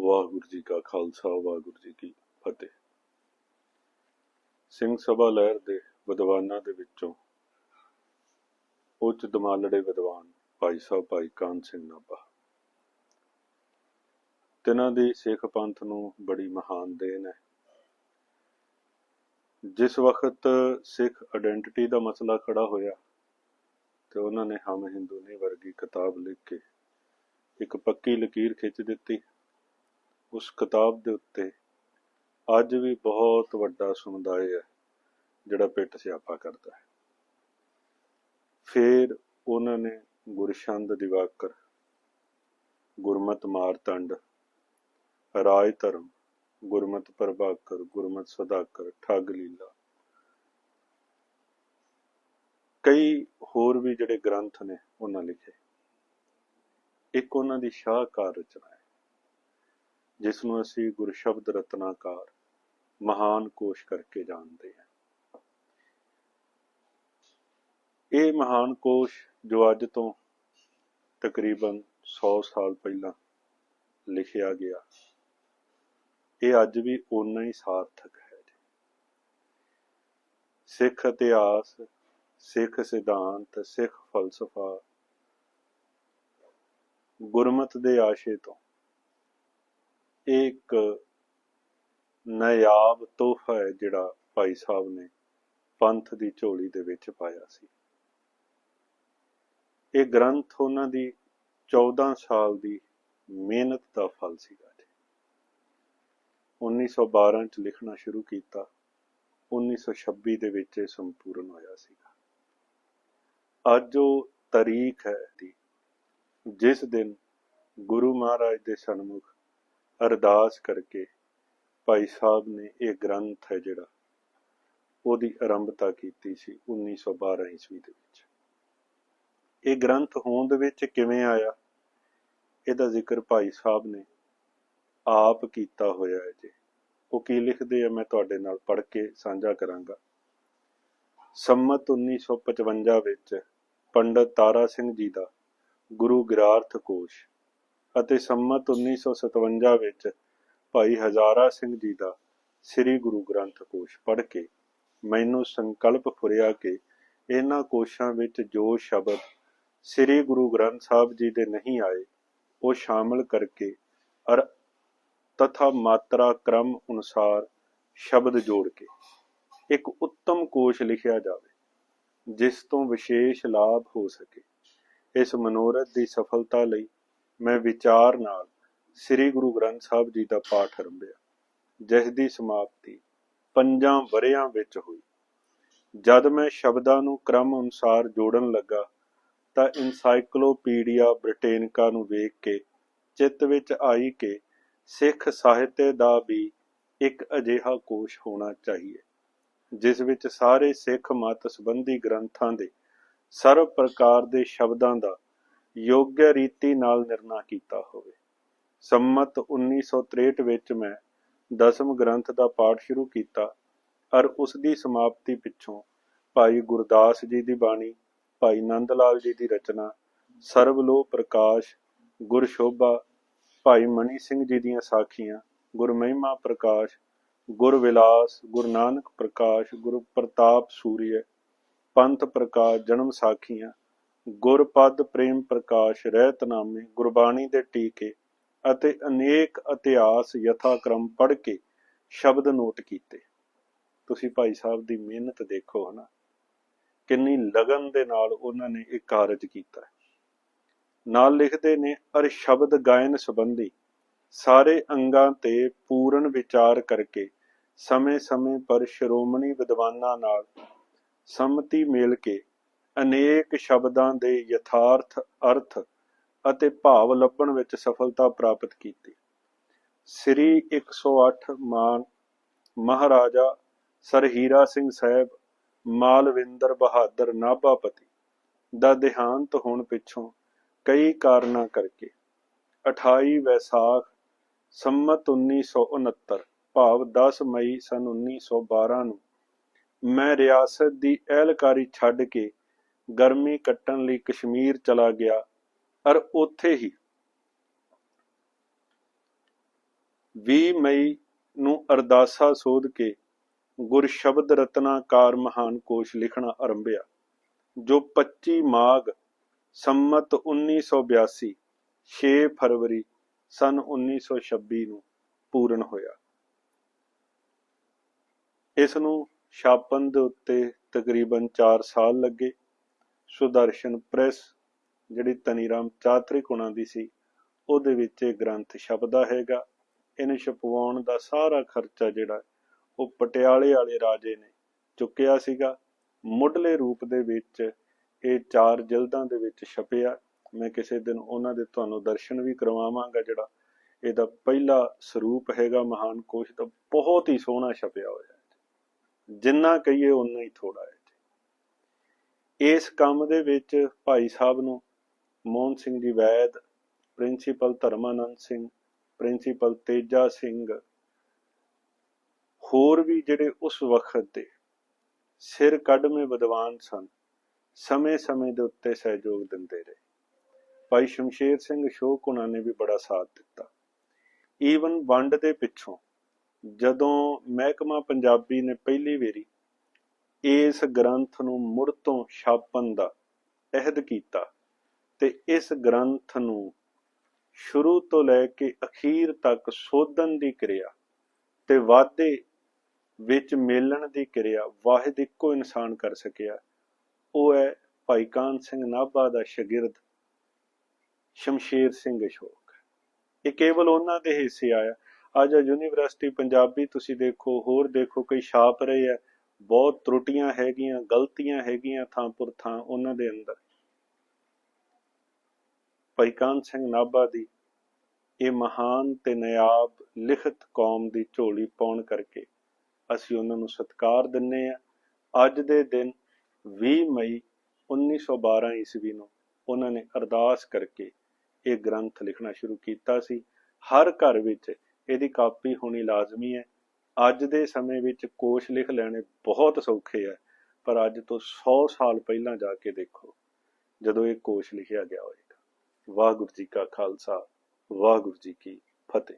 ਵਾਹਿਗੁਰੂ ਜੀ ਕਾ ਖਾਲਸਾ, ਵਾਹਿਗੁਰੂ ਜੀ ਕੀ ਫਤਿਹ। ਸਿੰਘ ਸਭਾ ਲਹਿਰ ਦੇ ਵਿਦਵਾਨਾਂ ਦੇ ਵਿੱਚੋਂ ਉੱਚ ਦਮਾਲੜੇ ਵਿਦਵਾਨ ਭਾਈ ਸਾਹਿਬ ਭਾਈ ਕਾਨ ਸਿੰਘ ਨਾਭਾ। ਤਿਨਾਂ ਦੀ ਸਿੱਖ ਪੰਥ ਨੂੰ ਬੜੀ ਮਹਾਨ ਦੇਣ ਹੈ। ਜਿਸ ਵਕਤ ਸਿੱਖ ਆਇਡੈਂਟੀਟੀ ਦਾ ਮਸਲਾ ਖੜਾ ਹੋਇਆ, ਤੇ ਉਹਨਾਂ ਨੇ ਹਮ ਹਿੰਦੂ ਨੇ ਵਰਗੀ ਕਿਤਾਬ ਲਿਖ ਕੇ ਇੱਕ ਪੱਕੀ ਲਕੀਰ ਖਿੱਚ ਦਿੱਤੀ। ਉਸ ਕਿਤਾਬ ਦੇ ਉੱਤੇ ਅੱਜ ਵੀ ਬਹੁਤ ਵੱਡਾ ਸਮੁਦਾਇ ਹੈ ਜਿਹੜਾ ਪਿੱਟ ਸਿਆਪਾ ਕਰਦਾ ਹੈ। ਫਿਰ ਉਹਨਾਂ ਨੇ ਗੁਰਸ਼ੰਦ ਦਿਵਾਕਰ, ਗੁਰਮਤ ਮਾਰਤੰਡ, ਰਾਜ ਧਰਮ, ਗੁਰਮਤ ਪ੍ਰਭਾਕਰ, ਗੁਰਮਤ ਸਦਾਕਰ, ਠੱਗ ਲੀਲਾ, ਕਈ ਹੋਰ ਵੀ ਜਿਹੜੇ ਗ੍ਰੰਥ ਨੇ ਉਹਨਾਂ ਲਿਖੇ। ਇੱਕ ਉਹਨਾਂ ਦੀ ਸ਼ਾਹਕਾਰ ਰਚਨਾ ਹੈ। ਜਿਸ ਨੂੰ ਅਸੀਂ ਗੁਰਸ਼ਬਦ ਰਤਨਾਕਾਰ, ਮਹਾਨ ਕੋਸ਼ ਕਰਕੇ ਜਾਣਦੇ ਹਾਂ। ਇਹ ਮਹਾਨ ਕੋਸ਼ ਜੋ ਅੱਜ ਤੋਂ ਤਕਰੀਬਨ 100 ਸਾਲ ਪਹਿਲਾਂ ਲਿਖਿਆ ਗਿਆ, ਇਹ ਅੱਜ ਵੀ ਓਨਾ ਹੀ ਸਾਰਥਕ ਹੈ ਸਿੱਖ ਇਤਿਹਾਸ, ਸਿੱਖ ਸਿਧਾਂਤ, ਸਿੱਖ ਫਲਸਫਾ ਗੁਰਮਤ ਦੇ ਆਸ਼ੇ ਤੋਂ ਇਹ ਇੱਕ ਨਾਯਾਬ ਤੋਹਫਾ ਹੈ ਜਿਹੜਾ ਭਾਈ ਸਾਹਿਬ ਨੇ ਪੰਥ ਦੀ ਝੋਲੀ ਦੇ ਵਿੱਚ ਪਾਇਆ ਸੀ। ਇਹ ਗ੍ਰੰਥ ਉਹਨਾਂ ਦੀ 14 ਸਾਲ ਦੀ ਮਿਹਨਤ ਦਾ ਫਲ ਸੀਗਾ ਜੀ। 1912 ਚ ਲਿਖਣਾ ਸ਼ੁਰੂ ਕੀਤਾ 1926 ਦੇ ਵਿੱਚ ਇਹ ਸੰਪੂਰਨ ਹੋਇਆ ਸੀਗਾ। ਅੱਜ ਉਹ ਤਾਰੀਖ ਹੈ ਦੀ ਜਿਸ ਦਿਨ ਗੁਰੂ ਮਹਾਰਾਜ ਦੇ ਸਨਮੁਖ ਅਰਦਾਸ ਕਰਕੇ ਭਾਈ ਸਾਹਿਬ ਨੇ ਇਹ ਗ੍ਰੰਥ ਹੈ ਜਿਹੜਾ ਉਹਦੀ ਆਰੰਭਤਾ ਕੀਤੀ ਸੀ 1912 ਈਸਵੀ ਦੇ ਵਿੱਚ। ਇਹ ਗ੍ਰੰਥ ਹੋਂਦ ਵਿੱਚ ਕਿਵੇਂ ਆਇਆ? ਇਹਦਾ ਜ਼ਿਕਰ ਭਾਈ ਸਾਹਿਬ ਨੇ ਆਪ ਕੀਤਾ ਹੋਇਆ ਹੈ ਜੀ। ਉਹ ਕੀ ਲਿਖਦੇ ਆ ਮੈਂ ਤੁਹਾਡੇ ਨਾਲ ਪੜ੍ਹ ਕੇ ਸਾਂਝਾ ਕਰਾਂਗਾ। ਸੰਮਤ 1955 ਵਿੱਚ ਪੰਡਤ ਤਾਰਾ ਸਿੰਘ ਜੀ ਦਾ ਗੁਰੂ ਗਿਰਾਰਥ ਕੋਸ਼ ਅਤੇ ਸੰਮਤ 1957 ਵਿੱਚ ਭਾਈ ਹਜ਼ਾਰਾ ਸਿੰਘ ਜੀ ਦਾ ਸ੍ਰੀ ਗੁਰੂ ਗ੍ਰੰਥ ਕੋਸ਼ ਪੜ੍ਹ ਕੇ ਮੈਨੂੰ ਸੰਕਲਪ ਫੁਰਿਆ ਕਿ ਇਹਨਾਂ ਕੋਸ਼ਾਂ ਵਿੱਚ ਜੋ ਸ਼ਬਦ ਸ੍ਰੀ ਗੁਰੂ ਗ੍ਰੰਥ ਸਾਹਿਬ ਜੀ ਦੇ ਨਹੀਂ ਆਏ, ਉਹ ਸ਼ਾਮਲ ਕਰਕੇ ਅਰ ਤਥਾ ਮਾਤਰਾ ਕ੍ਰਮ ਅਨੁਸਾਰ ਸ਼ਬਦ ਜੋੜ ਕੇ ਇੱਕ ਉੱਤਮ ਕੋਸ਼ ਲਿਖਿਆ ਜਾਵੇ, ਜਿਸ ਤੋਂ ਵਿਸ਼ੇਸ਼ ਲਾਭ ਹੋ ਸਕੇ। ਇਸ ਮਨੋਰਥ ਦੀ ਸਫਲਤਾ ਲਈ ਮੈਂ ਵਿਚਾਰ ਨਾਲ ਸ੍ਰੀ ਗੁਰੂ ਗ੍ਰੰਥ ਸਾਹਿਬ ਜੀ ਦਾ ਪਾਠ ਆਰੰਭਿਆ ਜਿਸ ਦੀ ਸਮਾਪਤੀ ਪੰਜਾਂ ਵਰਿਆਂ ਵਿੱਚ ਹੋਈ। ਜਦ ਮੈਂ ਸ਼ਬਦਾਂ ਨੂੰ ਕ੍ਰਮ ਅਨੁਸਾਰ ਜੋੜਨ ਲੱਗਾ, ਤਾਂ ਇਨਸਾਈਕਲੋਪੀਡੀਆ ਬ੍ਰਿਟੇਨਿਕਾ ਨੂੰ ਵੇਖ ਕੇ, ਚਿੱਤ ਵਿੱਚ ਆਈ ਕਿ ਸਿੱਖ ਸਾਹਿਤ ਦਾ ਵੀ ਇੱਕ ਅਜਿਹਾ ਕੋਸ਼ ਹੋਣਾ ਚਾਹੀਏ, ਜਿਸ ਵਿੱਚ ਸਾਰੇ ਸਿੱਖ ਮਤ ਸੰਬੰਧੀ ਗ੍ਰੰਥਾਂ ਦੇ ਸਰਵ ਪ੍ਰਕਾਰ ਦੇ ਸ਼ਬਦਾਂ ਦਾ ਯੋਗ ਰੀਤੀ ਨਾਲ ਨਿਰਣਾ ਕੀਤਾ ਹੋਵੇ। ਸੰਮਤ 1963 ਵਿੱਚ ਮੈਂ ਦਸਮ ਗ੍ਰੰਥ ਦਾ ਪਾਠ ਸ਼ੁਰੂ ਕੀਤਾ ਔਰ ਉਸ ਦੀ ਸਮਾਪਤੀ ਪਿੱਛੋਂ ਭਾਈ ਗੁਰਦਾਸ ਜੀ ਦੀ ਬਾਣੀ, ਭਾਈ ਨੰਦ ਲਾਲ ਜੀ ਦੀ ਰਚਨਾ ਸਰਵਲੋ ਪ੍ਰਕਾਸ਼ ਗੁਰ ਸ਼ੋਭਾ ਭਾਈ ਮਨੀ ਸਿੰਘ ਜੀ ਦੀਆਂ ਸਾਖੀਆਂ ਗੁਰ ਮਹਿਮਾ ਪ੍ਰਕਾਸ਼ ਗੁਰ ਵਿਲਾਸ ਗੁਰੂ ਨਾਨਕ ਪ੍ਰਕਾਸ਼ ਗੁਰੂ ਪ੍ਰਤਾਪ ਸੂਰਿਆ ਪੰਥ ਪ੍ਰਕਾਸ਼ ਜਨਮ ਸਾਖੀਆਂ ਗੁਰਪਦ ਪ੍ਰੇਮ ਪ੍ਰਕਾਸ਼ ਰਹਿਤਨਾਮੇ ਗੁਰਬਾਣੀ ਦੇ ਟੀਕੇ ਅਤੇ ਅਨੇਕ ਇਤਿਹਾਸ ਯਥਾਕ੍ਰਮ ਪੜ੍ਹ ਕੇ ਸ਼ਬਦ ਨੋਟ ਕੀਤੇ। ਤੁਸੀਂ ਭਾਈ ਸਾਹਿਬ ਦੀ ਮਿਹਨਤ ਦੇਖੋ ਹਨਾ, ਕਿੰਨੀ ਲਗਨ ਦੇ ਨਾਲ ਉਹਨਾਂ ਨੇ ਇਹ ਕਾਰਜ ਕੀਤਾ। ਨਾਲ ਲਿਖਦੇ ਨੇ, ਅਰ ਸ਼ਬਦ ਗਾਇਨ ਸੰਬੰਧੀ ਸਾਰੇ ਅੰਗਾਂ ਤੇ ਪੂਰਨ ਵਿਚਾਰ ਕਰਕੇ ਸਮੇਂ-ਸਮੇਂ ਪਰ ਸ਼੍ਰੋਮਣੀ ਵਿਦਵਾਨਾਂ ਨਾਲ ਸੰਮਤੀ ਮੇਲ ਕੇ ਅਨੇਕ ਸ਼ਬਦਾਂ ਦੇ ਯਥਾਰਥ ਅਰਥ ਅਤੇ ਭਾਵ ਲੱਭਣ ਵਿੱਚ ਸਫਲਤਾ ਪ੍ਰਾਪਤ ਕੀਤੀ। ਸ੍ਰੀ 108 ਮਾਨ ਮਹਾਰਾਜਾ ਸਰ ਹੀਰਾ ਸਿੰਘ ਸਾਹਿਬ ਮਾਲਵਿੰਦਰ ਬਹਾਦਰ ਨਾਭਾਪਤੀ ਦਾ ਦੇਹਾਂਤ ਹੋਣ ਪਿੱਛੋਂ ਕਈ ਕਾਰਨਾਂ ਕਰਕੇ 28 ਵੈਸਾਖ ਸੰਮਤ 1969 ਭਾਵ 10 ਮਈ ਸਨ 1912 ਨੂੰ ਮੈਂ ਰਿਆਸਤ ਦੀ ਅਹਿਲਕਾਰੀ ਛੱਡ ਕੇ ਗਰਮੀ ਕੱਟਣ ਲਈ ਕਸ਼ਮੀਰ ਚਲਾ ਗਿਆ ਔਰ ਉੱਥੇ ਹੀ 20 ਮਈ ਨੂੰ ਅਰਦਾਸਾ ਸੋਧ ਕੇ ਗੁਰ ਸ਼ਬਦ ਰਤਨਾਕਾਰ ਮਹਾਨ ਕੋਸ਼ ਲਿਖਣਾ ਆਰੰਭਿਆ, ਜੋ 25 ਮਾਘ ਸੰਮਤ 1982 6 ਫਰਵਰੀ ਸਨ 1926 ਨੂੰ ਪੂਰਨ ਹੋਇਆ। ਇਸ ਨੂੰ ਛਾਪਣ ਦੇ ਉੱਤੇ ਤਕਰੀਬਨ 4 ਸਾਲ ਲੱਗੇ। ਸੁਦਰਸ਼ਨ ਪ੍ਰੈਸ, ਜਿਹੜੀ ਤਨੀਰਾਮ ਚਾਤਰਿਕ ਉਹਨਾਂ ਦੀ ਸੀ, ਉਹਦੇ ਵਿੱਚ ਇਹ ਗ੍ਰੰਥ ਛਪਦਾ ਹੈਗਾ। ਇਹਨੂੰ ਛਪਵਾਉਣ ਦਾ ਸਾਰਾ ਖਰਚਾ ਜਿਹੜਾ, ਉਹ ਪਟਿਆਲੇ ਵਾਲੇ ਰਾਜੇ ਨੇ ਚੁੱਕਿਆ ਸੀਗਾ। ਮੁੱਢਲੇ ਰੂਪ ਦੇ ਵਿੱਚ ਇਹ ਚਾਰ ਜਲਦਾਂ ਦੇ ਵਿੱਚ ਛਪਿਆ। ਮੈਂ ਕਿਸੇ ਦਿਨ ਉਹਨਾਂ ਦੇ ਤੁਹਾਨੂੰ ਦਰਸ਼ਨ ਵੀ ਕਰਵਾਵਾਂਗਾ ਜਿਹੜਾ ਇਹਦਾ ਪਹਿਲਾ ਸਰੂਪ ਹੈਗਾ ਮਹਾਨ ਕੋਸ਼ ਦਾ। ਬਹੁਤ ਹੀ ਸੋਹਣਾ ਛਪਿਆ ਹੋਇਆ ਹੈ। ਜਿੰਨਾ ਕਹੀਏ ਉਨਾ ਹੀ ਥੋੜਾ ਹੈ। ਇਸ ਕੰਮ ਦੇ ਵਿੱਚ ਭਾਈ ਸਾਹਿਬ ਨੂੰ ਮੋਹਨ ਸਿੰਘ ਜੀ ਵੈਦ, ਪ੍ਰਿੰਸੀਪਲ ਧਰਮਾਨੰਦ ਸਿੰਘ, ਪ੍ਰਿੰਸੀਪਲ ਤੇਜਾ ਸਿੰਘ, ਹੋਰ ਵੀ ਜਿਹੜੇ ਉਸ ਵਕਤ ਦੇ ਸਿਰ ਕੱਢਵੇਂ ਵਿਦਵਾਨ ਸਨ, ਸਮੇਂ-ਸਮੇਂ ਦੇ ਉੱਤੇ ਸਹਿਯੋਗ ਦਿੰਦੇ ਰਹੇ। ਭਾਈ ਸ਼ਮਸ਼ੇਰ ਸਿੰਘ ਅਸ਼ੋਕ ਉਹਨਾਂ ਨੇ ਵੀ ਬੜਾ ਸਾਥ ਦਿੱਤਾ। ਈਵਨ ਵੰਡ ਦੇ ਪਿੱਛੋਂ ਜਦੋਂ ਮਹਿਕਮਾ ਪੰਜਾਬੀ ਨੇ ਪਹਿਲੀ ਵਾਰੀ ਇਸ ਗ੍ਰੰਥ ਨੂੰ ਮੁੜ ਤੋਂ ਛਾਪਣ ਦਾ ਅਹਿਦ ਕੀਤਾ ਤੇ ਇਸ ਗ੍ਰੰਥ ਨੂੰ ਸ਼ੁਰੂ ਤੋਂ ਲੈ ਕੇ ਅਖੀਰ ਤੱਕ ਸੋਧਣ ਦੀ ਕਿਰਿਆ ਤੇ ਵਾਧੇ ਵਿੱਚ ਮੇਲਣ ਦੀ ਕਿਰਿਆ ਵਾਹਿਦ ਇੱਕੋ ਇਨਸਾਨ ਕਰ ਸਕਿਆ, ਉਹ ਹੈ ਭਾਈ ਕਾਨ ਸਿੰਘ ਨਾਭਾ ਦਾ ਸ਼ਾਗਿਰਦ ਸ਼ਮਸ਼ੇਰ ਸਿੰਘ ਅਸ਼ੋਕ। ਇਹ ਕੇਵਲ ਉਹਨਾਂ ਦੇ ਹਿੱਸੇ ਆਇਆ। ਅੱਜ ਯੂਨੀਵਰਸਿਟੀ ਪੰਜਾਬੀ ਤੁਸੀਂ ਦੇਖੋ, ਹੋਰ ਦੇਖੋ, ਕਈ ਛਾਪ ਰਹੇ ਆ ਬਹੁਤ ਤਰੁੱਟੀਆਂ ਹੈਗੀਆਂ, ਗਲਤੀਆਂ ਹੈਗੀਆਂ ਥਾਂ ਪੁਰ ਥਾਂ ਉਹਨਾਂ ਦੇ ਅੰਦਰ। ਭਾਈ ਕਾਨ ਸਿੰਘ ਨਾਭਾ ਦੀ ਇਹ ਮਹਾਨ ਤੇ ਨਿਆਬ ਲਿਖਤ ਕੌਮ ਦੀ ਝੋਲੀ ਪਾਉਣ ਕਰਕੇ ਅਸੀਂ ਉਹਨਾਂ ਨੂੰ ਸਤਿਕਾਰ ਦਿੰਨੇ ਆ। ਅੱਜ ਦੇ ਦਿਨ 20 ਮਈ 1912 ਈਸਵੀ ਨੂੰ ਉਹਨਾਂ ਨੇ ਅਰਦਾਸ ਕਰਕੇ ਇਹ ਗ੍ਰੰਥ ਲਿਖਣਾ ਸ਼ੁਰੂ ਕੀਤਾ ਸੀ। ਹਰ ਘਰ ਵਿੱਚ ਇਹਦੀ ਕਾਪੀ ਹੋਣੀ ਲਾਜ਼ਮੀ ਹੈ। ਅੱਜ ਦੇ ਸਮੇਂ ਵਿੱਚ ਕੋਸ਼ ਲਿਖ ਲੈਣੇ ਬਹੁਤ ਸੌਖੇ ਹੈ ਪਰ ਅੱਜ ਤੋਂ 100 ਸਾਲ ਪਹਿਲਾਂ ਜਾ ਕੇ ਦੇਖੋ, ਜਦੋਂ ਇਹ ਕੋਸ਼ ਲਿਖਿਆ ਗਿਆ ਹੋਏਗਾ। ਵਾਹਿਗੁਰੂ ਜੀ ਕਾ ਖਾਲਸਾ, ਵਾਹਿਗੁਰੂ ਜੀ ਕੀ ਫਤਿਹ।